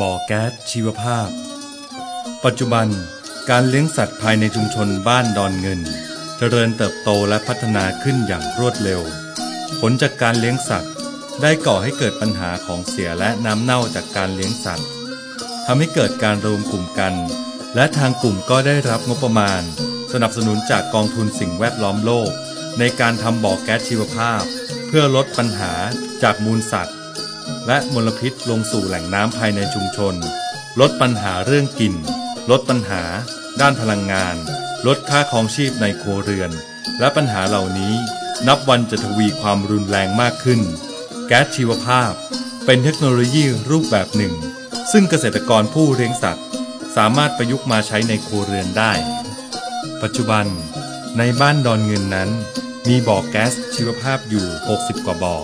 บ่อแก๊สชีวภาพ ปัจจุบันการเลี้ยงสัตว์ภายในชุมชนบ้านดอนเงิน เจริญเติบโตและพัฒนาขึ้นอย่างรวดเร็ว ผลจากการเลี้ยงสัตว์ได้ก่อให้เกิดปัญหาของเสียและน้ำเน่าจากการเลี้ยงสัตว์ทำให้เกิดการรวมกลุ่มกัน และทางกลุ่มก็ได้รับงบประมาณ สนับสนุนจากกองทุนสิ่งแวดล้อมโลก ในการทำบ่อแก๊สชีวภาพ เพื่อลดปัญหาจากมูลสัตว์ และมลพิษลงสู่แหล่งน้ำภายในชุมชน ลดปัญหาเรื่องกลิ่นลดปัญหา ด้านพลังงาน ลดค่าครองชีพในครัวเรือน และปัญหาเหล่านี้นับวันจะทวีความรุนแรงมากขึ้น แก๊สชีวภาพ เป็นเทคโนโลยีรูปแบบหนึ่ง ซึ่งเกษตรกรผู้เลี้ยงสัตว์ สามารถประยุกต์มาใช้ในครัวเรือนได้ ปัจจุบัน ในบ้านดอนเงินนั้น มีบ่อแก๊สชีวภาพอยู่ 60 กว่าบ่อ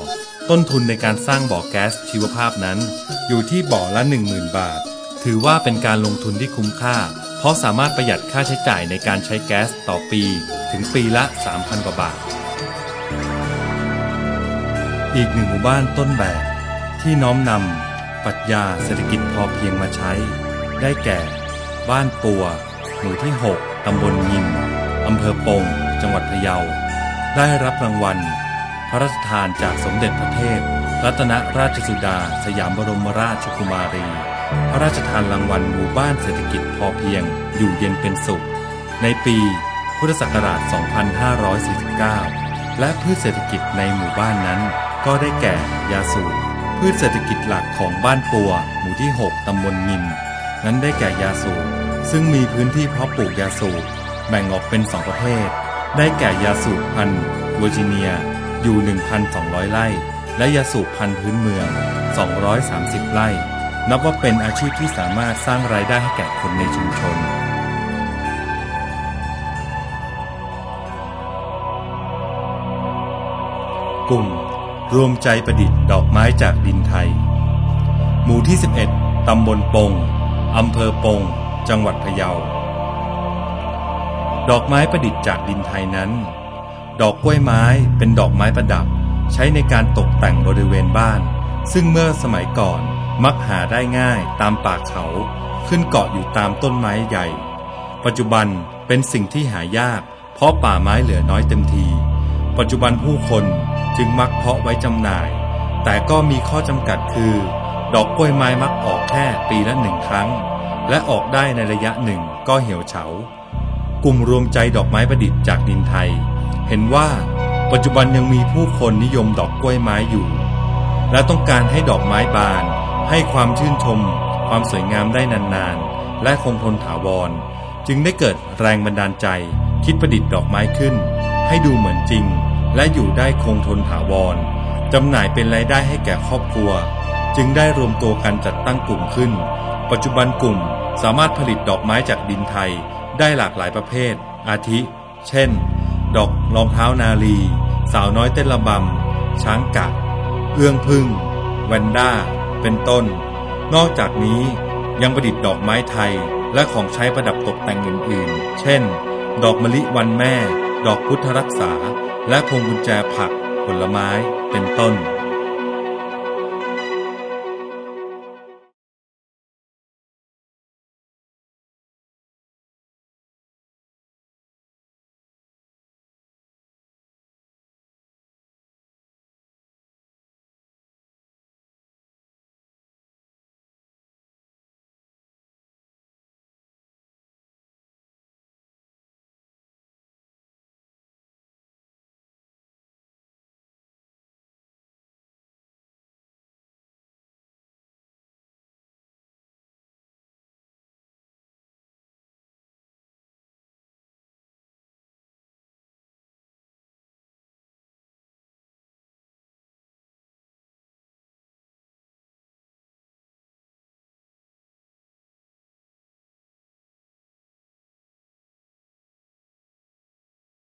ต้นทุนในการสร้างบ่อแก๊สชีวภาพนั้น อยู่ที่บ่อละ 10,000 บาท ถือว่าเป็นการลงทุนที่คุ้มค่า เพราะสามารถประหยัดค่าใช้จ่ายในการใช้แก๊สต่อปีถึงปีละ 3,000 กว่าบาท อีกหนึ่งหมู่บ้านต้นแบบ ที่น้อมนำปรัชญาเศรษฐกิจพอเพียงมาใช้ ได้แก่ บ้านปัว หมู่ที่ 6 ตำบลยิมอำเภอปง จังหวัดพะเยา ได้รับรางวัล พระราชทานจากสมเด็จพระเทพ รัตนราชสุดา สยามบรมราชกุมารี พระราชทานรางวัลหมู่บ้านเศรษฐกิจพอเพียง อยู่เย็นเป็นสุข ในปีพุทธศักราช 2549 และพืชเศรษฐกิจในหมู่บ้านนั้น ก็ได้แก่ยาสูบพืชเศรษฐกิจหลักของบ้านปัว หมู่ที่ 6 ตำบลยิมนั้นได้แก่ยาสูบซึ่งมีพื้นที่เพาะปลูกยาสูบแบ่งออกเป็นสองประเภท ได้แก่ยาสูบพันธุ์เวอร์จิเนีย อยู่ 1,200 ไร่ และยาสูบพันธุ์พื้นเมือง 230 ไร่ นับว่าเป็นอาชีพที่สามารถสร้างรายได้ให้แก่คนในชุมชนกลุ่มรวมใจประดิษฐ์ดอกไม้จากดินไทย หมู่ที่ 11 ตำบลปง อำเภอปง จังหวัดพะเยา ดอกไม้ประดิษฐ์จากดินไทยนั้น ดอกกล้วยไม้เป็นดอกไม้ประดับ ใช้ในการตกแต่งบริเวณบ้าน ซึ่งเมื่อสมัยก่อนมักหาได้ง่ายตามป่าเขา ขึ้นเกาะอยู่ตามต้นไม้ใหญ่ ปัจจุบันเป็นสิ่งที่หายาก เพราะป่าไม้เหลือน้อยเต็มที ปัจจุบันผู้คนจึงมักเพาะไว้จำหน่าย แต่ก็มีข้อจำกัดคือ ดอกกล้วยไม้มักออกแค่ปีละหนึ่งครั้ง และออกได้ในระยะหนึ่งก็เหี่ยวเฉา กลุ่มรวมใจดอกไม้ประดิษฐ์จากดินไทย เห็นว่าปัจจุบันยังมีผู้คนนิยมดอกกล้วยไม้อยู่ และต้องการให้ดอกไม้บาน ให้ความชื่นชม ความสวยงามได้นานๆ และคงทนถาวร จึงได้เกิดแรงบันดาลใจ คิดประดิษฐ์ดอกไม้ขึ้น ให้ดูเหมือนจริง และอยู่ได้คงทนถาวรจำหน่ายเป็นรายได้ให้แก่ครอบครัว จึงได้รวมตัวกันจัดตั้งกลุ่มขึ้น ปัจจุบันกลุ่มสามารถผลิตดอกไม้จากดินไทย ได้หลากหลายประเภท อาทิ เช่น ดอกรองเท้านาลี สาวน้อยเต้นระบำ ช้างกะ เอื้องพึ่งแวนด้า เป็นต้น นอกจากนี้ยังประดิษฐ์ดอกไม้ไทยและของใช้ประดับตกแต่งอื่นๆ เช่น ดอกมะลิวันแม่ ดอกพุทธรักษา และพวงกุญแจผัก ผลไม้ เป็นต้น